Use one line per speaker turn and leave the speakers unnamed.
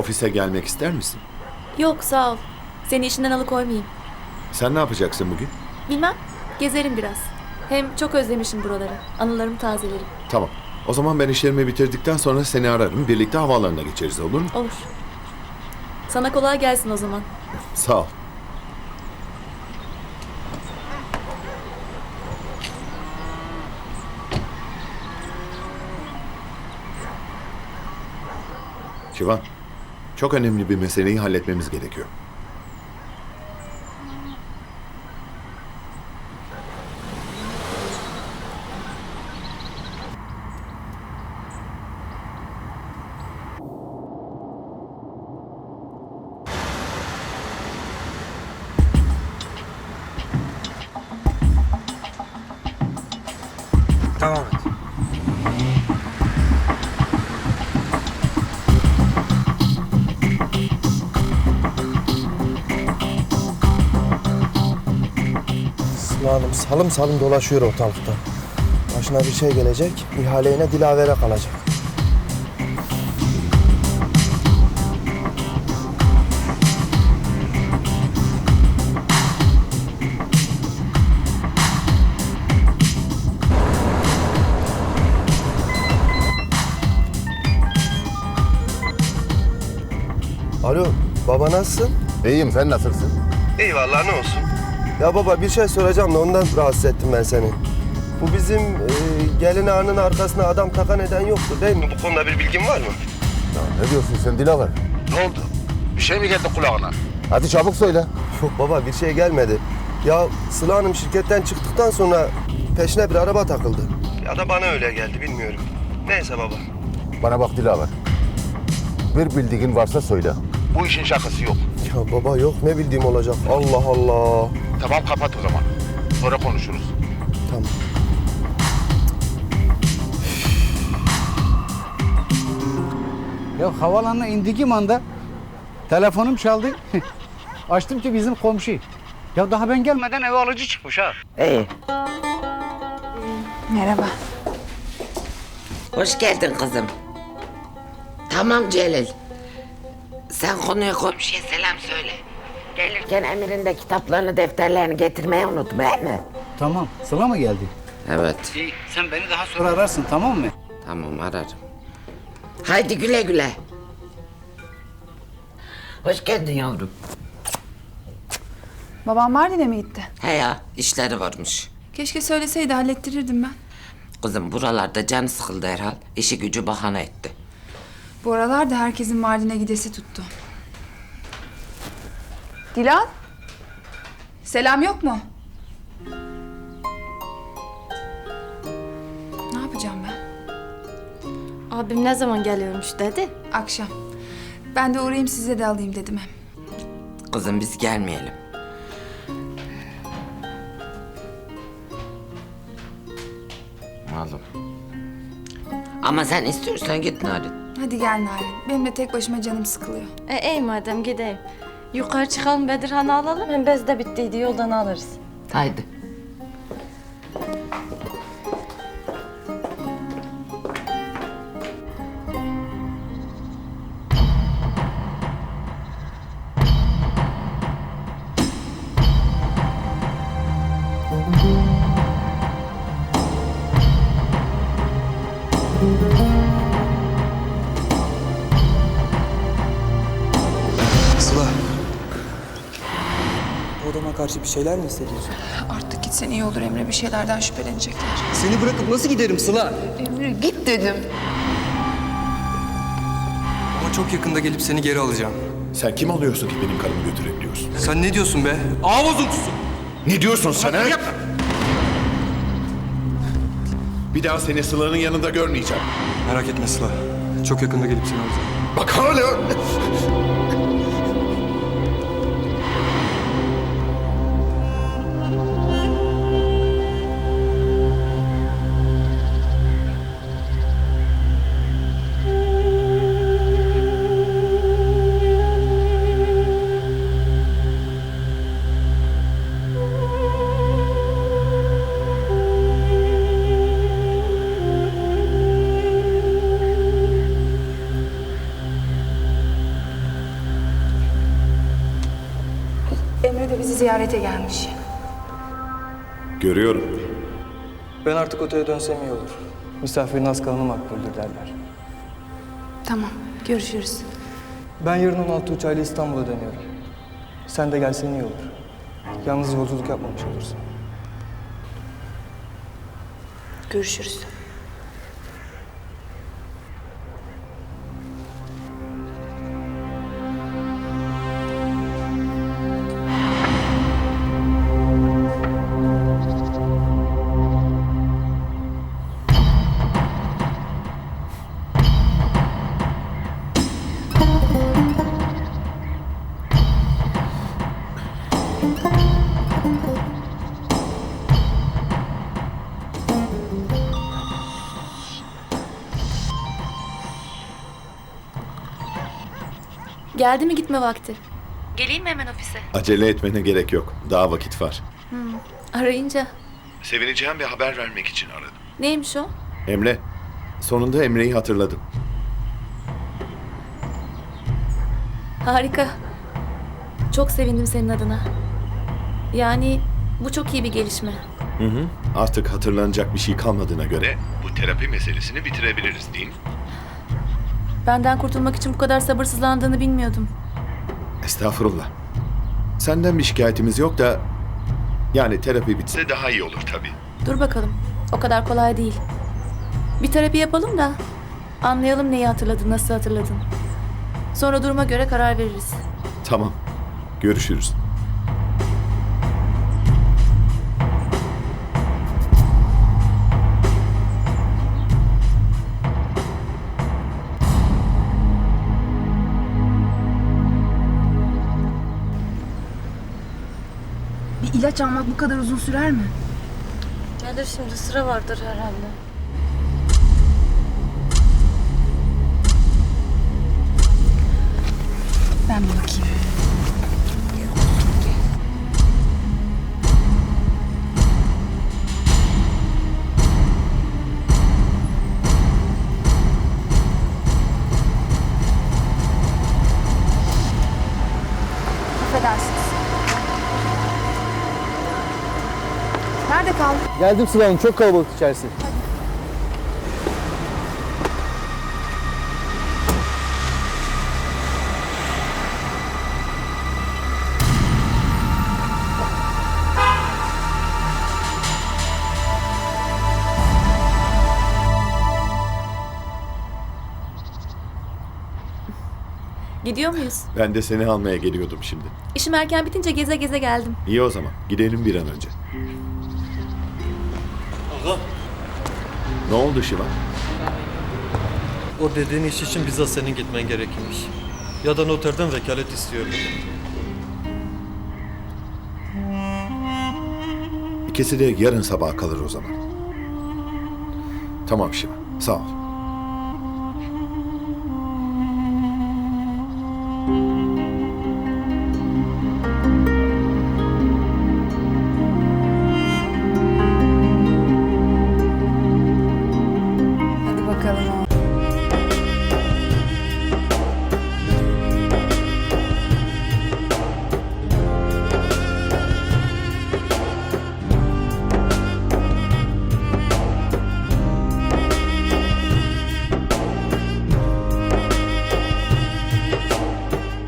Ofise gelmek ister misin?
Yok sağ ol. Seni işinden alıkoymayayım.
Sen ne yapacaksın bugün?
Bilmem. Gezerim biraz. Hem çok özlemişim buraları. Anılarımı tazelerim.
Tamam. O zaman ben işlerimi bitirdikten sonra seni ararım. Birlikte havaalanına geçeriz olur mu?
Olur. Sana kolay gelsin o zaman.
Sağ ol. Şivan, çok önemli bir meseleyi halletmemiz gerekiyor.
Hanım salım salım dolaşıyor ortalıkta. Başına bir şey gelecek, ihale yine dilavere kalacak. Alo, baba nasılsın?
İyiyim sen nasılsın?
İyi vallahi ne olsun. Ya baba bir şey soracağım da ondan rahatsız ettim ben seni. Bu bizim e, gelin ağanın arkasına adam takan eden yoktur değil mi? Bu konuda bir bilgin var mı?
Ya ne diyorsun sen Dilaver? Ne oldu? Bir şey mi geldi kulağına? Hadi çabuk söyle.
Yok baba bir şey gelmedi. Ya Sıla Hanım şirketten çıktıktan sonra peşine bir araba takıldı. Ya da bana öyle geldi bilmiyorum. Neyse baba.
Bana bak Dilaver. Bir bildiğin varsa söyle. Bu işin şakası yok.
Ya baba yok ne bildiğim olacak. Allah Allah.
Tamam kapat o zaman. Sonra konuşuruz.
Tamam.
Ya havalanına indiğim anda telefonum çaldı. Açtım ki bizim komşu. Ya daha ben gelmeden eve alıcı çıkmış ha.
İyi.
Merhaba.
Hoş geldin kızım. Tamam Celil. Sen konuya komşuya selam söyle. Gelirken Emir'in de kitaplarını, defterlerini getirmeyi unutma değil mi?
Tamam. Sıla mı geldi?
Evet.
İyi. Sen beni daha sonra ararsın tamam mı?
Tamam ararım. Haydi güle güle. Hoş geldin yavrum.
Babam Mardin'e mi gitti?
He ya işleri varmış.
Keşke söyleseydi hallettirirdim ben.
Kızım buralarda canı sıkıldı herhal. İşi gücü bahane etti.
Bu aralar da herkesin Mardin'e gidesi tuttu. Dilan? Selam yok mu? Ne yapacağım ben?
Abim ne zaman geliyormuş dedi.
Akşam. Ben de uğrayayım size de alayım dedim hem.
Kızım biz gelmeyelim. Malum. Ama sen istiyorsan git Narin.
Hadi gel Narin. Benim de tek başıma canım sıkılıyor.
E iyi madem gideyim. Yukarı çıkalım Bedirhan'ı alalım. Hem bez de bittiydi yoldan alırız.
Haydi.
Karşı bir şeyler mi hissediyorsun?
Artık gitsen iyi olur Emre. Bir şeylerden şüphelenecekler.
Seni bırakıp nasıl giderim Sıla?
Emre git dedim.
Ama çok yakında gelip seni geri alacağım.
Sen kim alıyorsun ki benim karımı götürebiliyorsun?
Sen ne diyorsun be? Ağ bozuntusu.
Ne diyorsun sen ha? Bir daha seni Sıla'nın yanında görmeyeceğim.
Merak etme Sıla. Çok yakında gelip seni alacağım.
Bak hala...
ziyarete gelmiş.
Görüyorum.
Ben artık otele dönsem iyi olur. Misafirin az kalanı makbuldür derler.
Tamam, görüşürüz.
Ben yarın 16 uçağıyla İstanbul'a dönüyorum. Sen de gelsen iyi olur. Yalnız yolculuk yapmamış olursun.
Görüşürüz.
Geldi mi gitme vakti? Geleyim mi hemen ofise?
Acele etmene gerek yok. Daha vakit var.
Arayınca.
Sevineceğim bir haber vermek için aradım.
Neymiş o?
Emre. Sonunda Emre'yi hatırladım.
Harika. Çok sevindim senin adına. Yani bu çok iyi bir gelişme.
Hı hı. Artık hatırlanacak bir şey kalmadığına göre bu terapi meselesini bitirebiliriz değil mi?
Benden kurtulmak için bu kadar sabırsızlandığını bilmiyordum.
Estağfurullah. Senden bir şikayetimiz yok da yani terapi bitse daha iyi olur tabii.
Dur bakalım. O kadar kolay değil. Bir terapi yapalım da anlayalım neyi hatırladın, nasıl hatırladın. Sonra duruma göre karar veririz.
Tamam. Görüşürüz.
Bir ilaç almak bu kadar uzun sürer mi?
Gelir şimdi sıra vardır herhalde.
Ben bir Nerede kaldın?
Geldim Sıla Hanım çok kalabalık içerisi.
Gidiyor muyuz?
Ben de seni almaya geliyordum şimdi.
İşim erken bitince geze geze geldim.
İyi o zaman. Gidelim bir an önce. Ne oldu Şivan?
O dediğin iş için bizzat senin gitmen gerekirmiş. Ya da noterden vekalet istiyor.
İkisi de yarın sabah kalır o zaman. Tamam Şivan. Sağ ol.